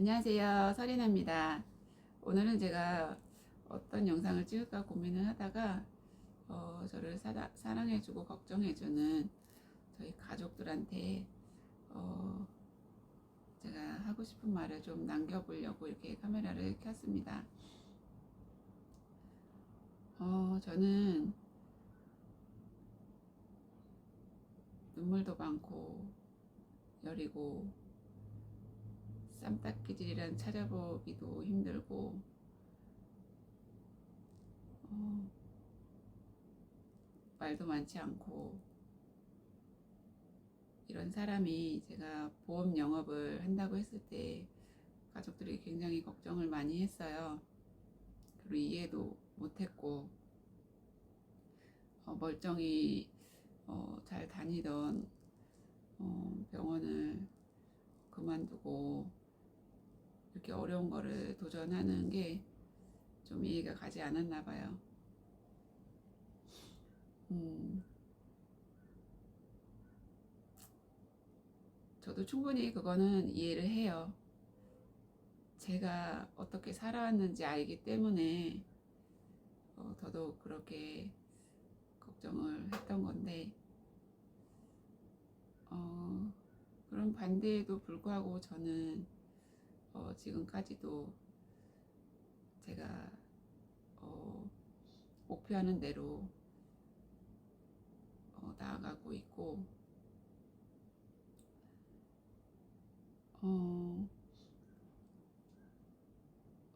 안녕하세요. 설인아입니다. 오늘은 제가 어떤 영상을 찍을까 고민을 하다가 어, 저를 사다, 사랑해주고 걱정해주는 저희 가족들한테 어, 제가 하고 싶은 말을 좀 남겨보려고 이렇게 카메라를 켰습니다. 어, 저는 눈물도 많고 여리고 쌈닦기질이란 찾아보기도 힘들고 어, 말도 많지 않고 이런 사람이 제가 보험 영업을 한다고 했을 때 가족들이 굉장히 걱정을 많이 했어요. 그리고 이해도 못했고 어, 멀쩡히 어, 잘 다니던 어, 병원을 그만두고 이렇게 어려운 거를 도전하는 게 좀 이해가 가지 않았나 봐요. 음, 저도 충분히 그거는 이해를 해요. 제가 어떻게 살아왔는지 알기 때문에 어, 더더욱 그렇게 걱정을 했던 건데, 어, 그런 반대에도 불구하고 저는 어, 지금까지도 제가 어, 목표하는 대로 어, 나아가고 있고 어,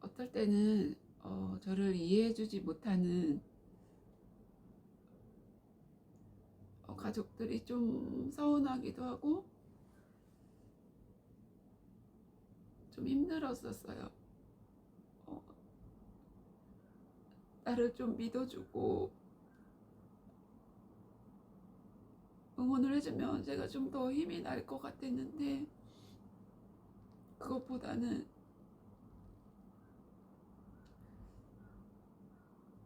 어떨 때는 어, 저를 이해해주지 못하는 어, 가족들이 좀 서운하기도 하고 좀 힘들었었어요. 어, 나를 좀 믿어주고 응원을 해주면 제가 좀 더 힘이 날 것 같았는데 그것보다는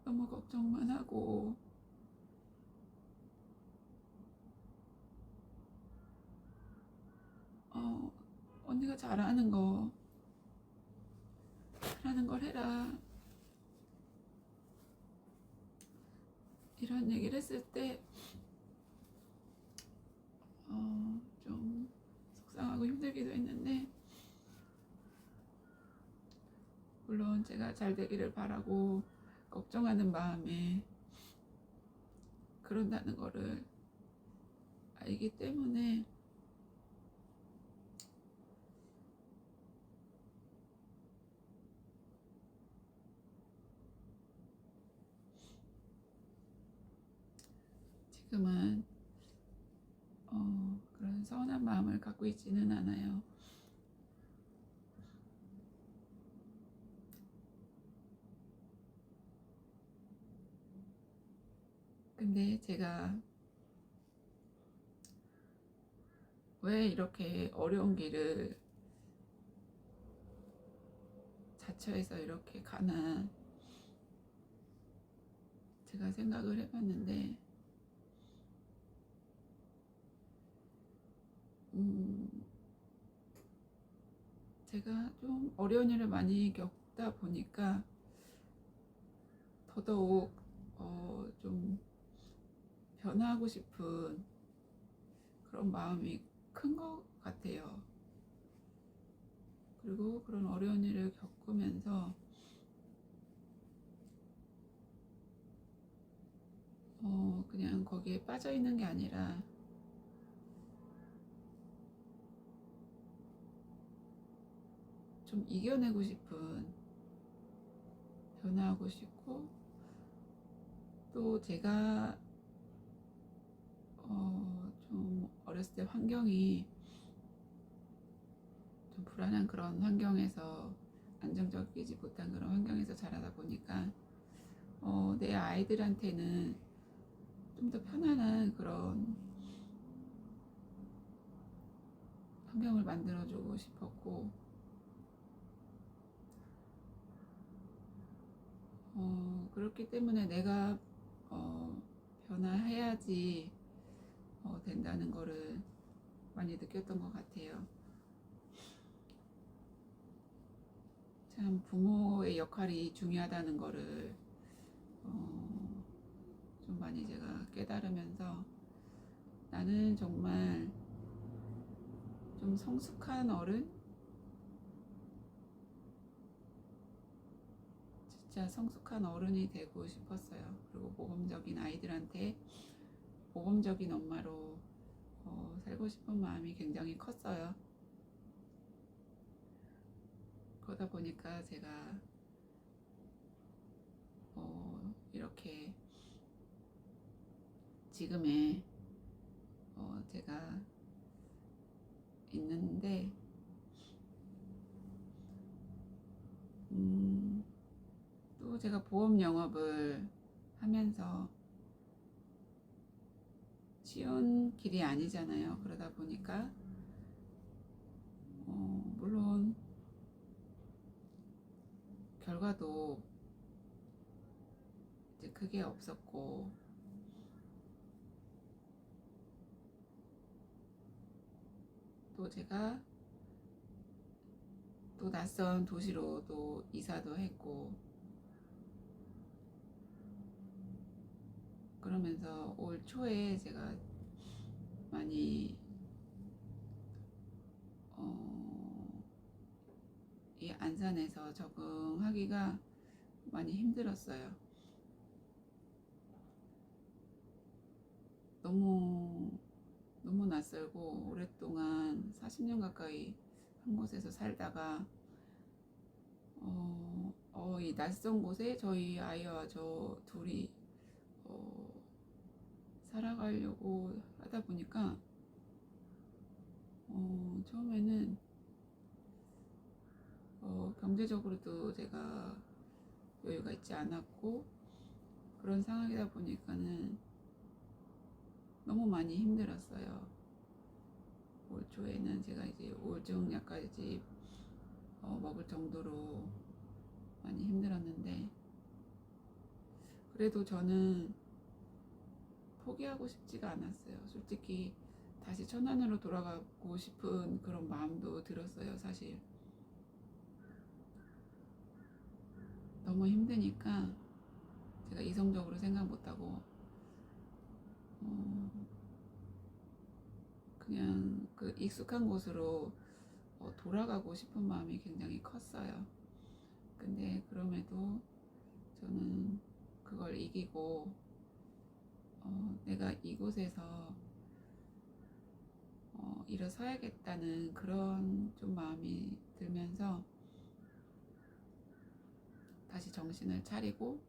너무 걱정만 하고 어, 언니가 잘하는 거 잘하는 걸 해라. 이런 얘기를 했을 때 어, 좀 속상하고 힘들기도 했는데 물론 제가 잘 되기를 바라고 걱정하는 마음에 그런다는 거를 알기 때문에 지금은 어, 그런 서운한 마음을 갖고 있지는 않아요. 근데 제가 왜 이렇게 어려운 길을 자처해서 이렇게 가나 제가 생각을 해봤는데 음, 제가 좀 어려운 일을 많이 겪다 보니까 더더욱 어, 좀 변화하고 싶은 그런 마음이 큰 것 같아요. 그리고 그런 어려운 일을 겪으면서 어, 그냥 거기에 빠져 있는 게 아니라 좀 이겨내고 싶은 변화하고 싶고 또 제가 어, 좀 어렸을 때 환경이 좀 불안한 그런 환경에서 안정적이지 못한 그런 환경에서 자라다 보니까 어, 내 아이들한테는 좀 더 편안한 그런 환경을 만들어주고 싶었고 어, 그렇기 때문에 내가 어, 변화해야지 어, 된다는 거를 많이 느꼈던 것 같아요. 참 부모의 역할이 중요하다는 거를 어, 좀 많이 제가 깨달으면서 나는 정말 좀 성숙한 어른? 진짜 성숙한 어른이 되고 싶었어요. 그리고 모범적인 아이들한테 모범적인 엄마로 어, 살고 싶은 마음이 굉장히 컸어요. 그러다 보니까 제가 어, 이렇게 지금의 어, 제가 있는데 음, 또 제가 보험 영업을 하면서 쉬운 길이 아니잖아요. 그러다 보니까 어, 물론 결과도 이제 크게 없었고 또 제가 또 낯선 도시로 또 이사도 했고 그러면서 올 초에 제가 많이 어, 이 안산에서 적응하기가 많이 힘들었어요. 너무 너무 낯설고 오랫동안 40년 가까이 한 곳에서 살다가 어, 어, 이 낯선 곳에 저희 아이와 저 둘이 어, 살아가려고 하다 보니까 어, 처음에는 어, 경제적으로도 제가 여유가 있지 않았고 그런 상황이다 보니까는 너무 많이 힘들었어요. 올 초에는 제가 이제 우울증 약까지 어, 먹을 정도로 많이 힘들었는데 그래도 저는 포기하고 싶지가 않았어요. 솔직히 다시 천안으로 돌아가고 싶은 그런 마음도 들었어요, 사실. 너무 힘드니까 제가 이성적으로 생각 못하고 어, 그냥 그 익숙한 곳으로 어, 돌아가고 싶은 마음이 굉장히 컸어요. 근데 그럼에도 저는 그걸 이기고 어, 내가 이곳에서 어, 일어서야겠다는 그런 좀 마음이 들면서 다시 정신을 차리고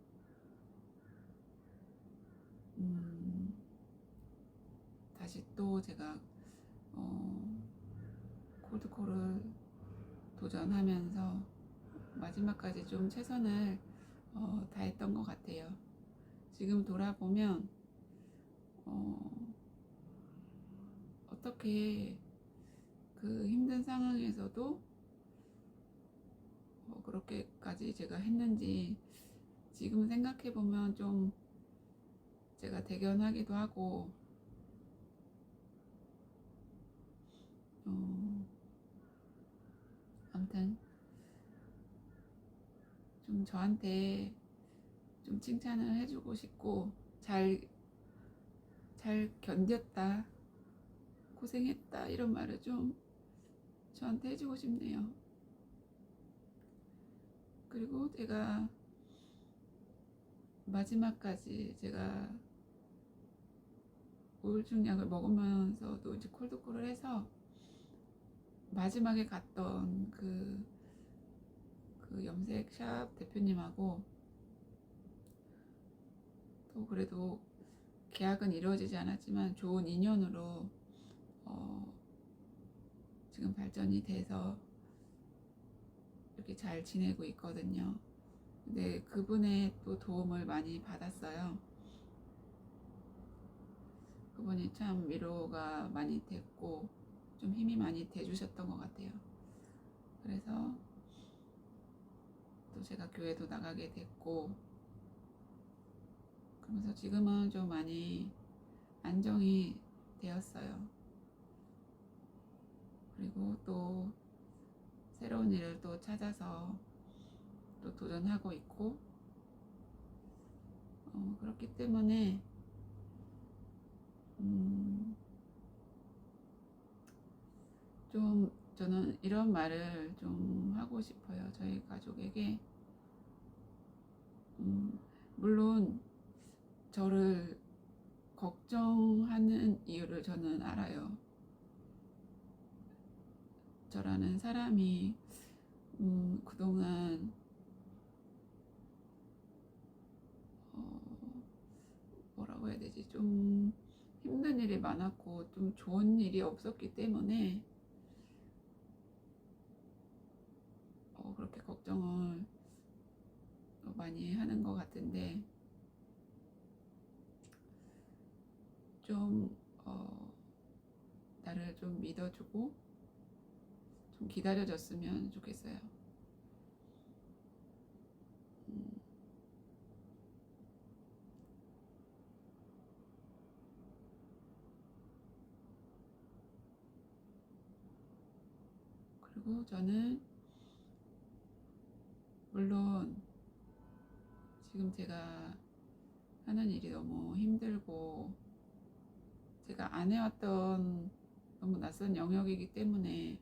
음, 다시 또 제가 어, 콜드콜을 도전하면서 마지막까지 좀 최선을 어, 다했던 것 같아요. 지금 돌아보면 어, 어떻게 그 힘든 상황에서도 어, 그렇게까지 제가 했는지 지금 생각해 보면 좀 제가 대견하기도 하고 어, 아무튼 좀 저한테 좀 칭찬을 해주고 싶고 잘, 잘 견뎠다 고생했다 이런 말을 좀 저한테 해주고 싶네요. 그리고 제가 마지막까지 제가 우울증 약을 먹으면서도 이제 콜드콜을 해서 마지막에 갔던 그, 그 염색샵 대표님하고 또 그래도 계약은 이루어지지 않았지만 좋은 인연으로 어, 지금 발전이 돼서 이렇게 잘 지내고 있거든요. 근데 그분의 또 도움을 많이 받았어요. 그분이 참 위로가 많이 됐고 좀 힘이 많이 돼주셨던 것 같아요. 그래서 또 제가 교회도 나가게 됐고 그러면서 지금은 좀 많이 안정이 되었어요. 그리고 또 새로운 일을 또 찾아서 또 도전하고 있고 어, 그렇기 때문에 음, 좀 저는 이런 말을 좀 하고 싶어요. 저희 가족에게 음, 물론 저를 걱정하는 이유를 저는 알아요. 저라는 사람이 음, 그동안 어, 뭐라고 해야 되지? 좀 힘든 일이 많았고 좀 좋은 일이 없었기 때문에 어, 그렇게 걱정을 많이 하는 것 같은데 좀 어, 나를 좀 믿어주고 좀 기다려줬으면 좋겠어요. 음, 그리고 저는 물론 지금 제가 하는 일이 너무 힘들고 제가 안 해왔던 너무 낯선 영역이기 때문에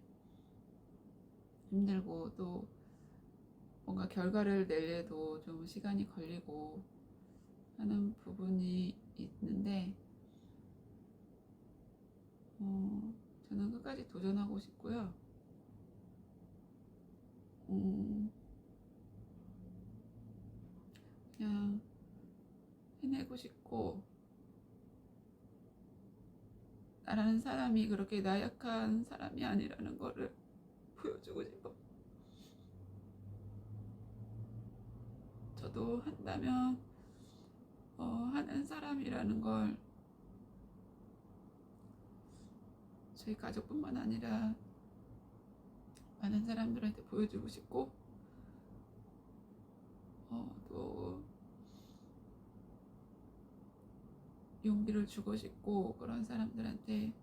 힘들고 또 뭔가 결과를 내려도 좀 시간이 걸리고 하는 부분이 있는데 어, 저는 끝까지 도전하고 싶고요. 음, 그냥 해내고 싶고 나라는 사람이 그렇게 나약한 사람이 아니라는 거를 보여주고 싶어. 저도 한다면 어, 하는 사람이라는 걸 저희 가족뿐만 아니라 많은 사람들한테 보여주고 싶고 어, 또 용기를 주고 싶고 그런 사람들한테